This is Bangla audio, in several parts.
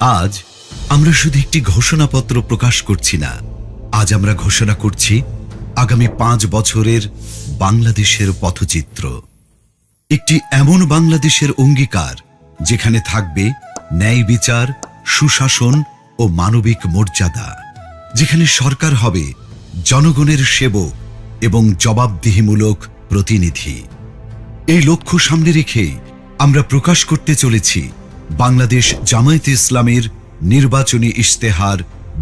আজ আমরা শুধু একটি ঘোষণাপত্র প্রকাশ করছি না, আজ আমরা ঘোষণা করছি আগামী পাঁচ বছরের বাংলাদেশের পথচিত্র। একটি এমন বাংলাদেশের অঙ্গীকার যেখানে থাকবে ন্যায় বিচার, সুশাসন ও মানবিক মর্যাদা, যেখানে সরকার হবে জনগণের সেবক এবং জবাবদিহিমূলক প্রতিনিধি। এই লক্ষ্য সামনে রেখে আমরা প্রকাশ করতে চলেছি বাংলাদেশ জামায়াতে ইসলামের নির্বাচনী ইশতেহার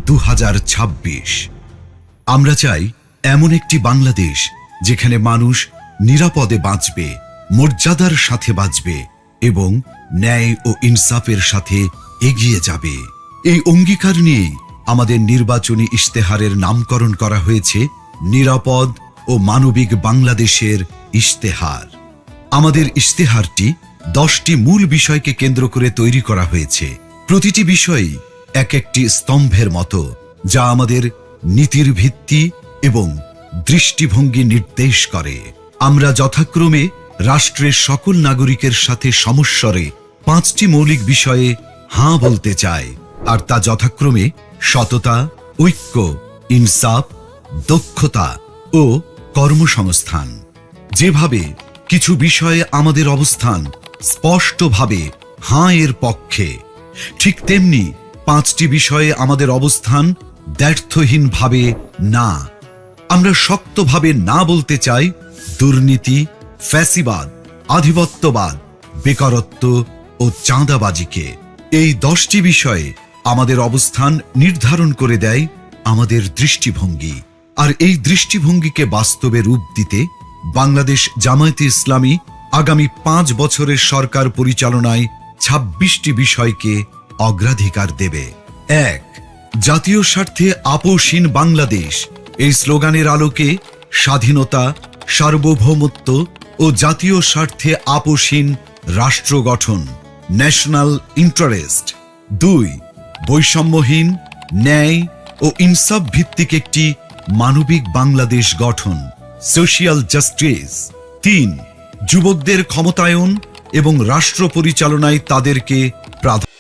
দু হাজার ছাব্বিশ। আমরা চাই এমন একটি বাংলাদেশ যেখানে মানুষ নিরাপদে বাঁচবে, মর্যাদার সাথে বাঁচবে এবং ন্যায় ও ইনসাফের সাথে এগিয়ে যাবে। এই অঙ্গীকার নিয়েই আমাদের নির্বাচনী ইশতেহারের নামকরণ করা হয়েছে নিরাপদ ও মানবিক বাংলাদেশের ইশতেহার। আমাদের ইশতেহারটি দশটি মূল বিষয়কে কেন্দ্র করে তৈরি করা হয়েছে। প্রতিটি বিষয়ই এক একটি স্তম্ভের মতো, যা আমাদের নীতির ভিত্তি এবং দৃষ্টিভঙ্গি নির্দেশ করে। আমরা যথাক্রমে রাষ্ট্রের সকল নাগরিকের সাথে সমস্বরে পাঁচটি মৌলিক বিষয়ে হাঁ বলতে চাই, আর তা যথাক্রমে সততা, ঐক্য, ইনসাফ, দক্ষতা ও কর্মসংস্থান। যেভাবে কিছু বিষয়ে আমাদের অবস্থান স্পষ্টভাবে হাঁ এর পক্ষে। ঠিক তেমনি পাঁচটি বিষয়ে আমাদের অবস্থান দ্ব্যর্থহীনভাবে না। আমরা শক্তভাবে না বলতে চাই দুর্নীতি, ফ্যাসিবাদ, আধিপত্যবাদ, বেকারত্ব ও চাঁদাবাজিকে। এই দশটি বিষয়ে আমাদের অবস্থান নির্ধারণ করে দেয় আমাদের দৃষ্টিভঙ্গি। আর এই দৃষ্টিভঙ্গিকে বাস্তবে রূপ দিতে বাংলাদেশ জামায়াতে ইসলামী আগামী পাঁচ বছরের সরকার পরিচালনায় ছাব্বিশটি বিষয়কে অগ্রাধিকার দেবে। এক, জাতীয় স্বার্থে আপোষহীন বাংলাদেশ। এই স্লোগানের আলোকে স্বাধীনতা, সার্বভৌমত্ব ও জাতীয় স্বার্থে আপোষহীন রাষ্ট্র গঠন, ন্যাশনাল ইন্টারেস্ট। দুই, বৈষম্যহীন, ন্যায় ও ইনসাফ ভিত্তিক একটি মানবিক বাংলাদেশ গঠন, সোশিয়াল জাস্টিস। তিন যুবকদের ক্ষমতায়ন এবং রাষ্ট্র পরিচালনায় তাদেরকে প্রাধান্য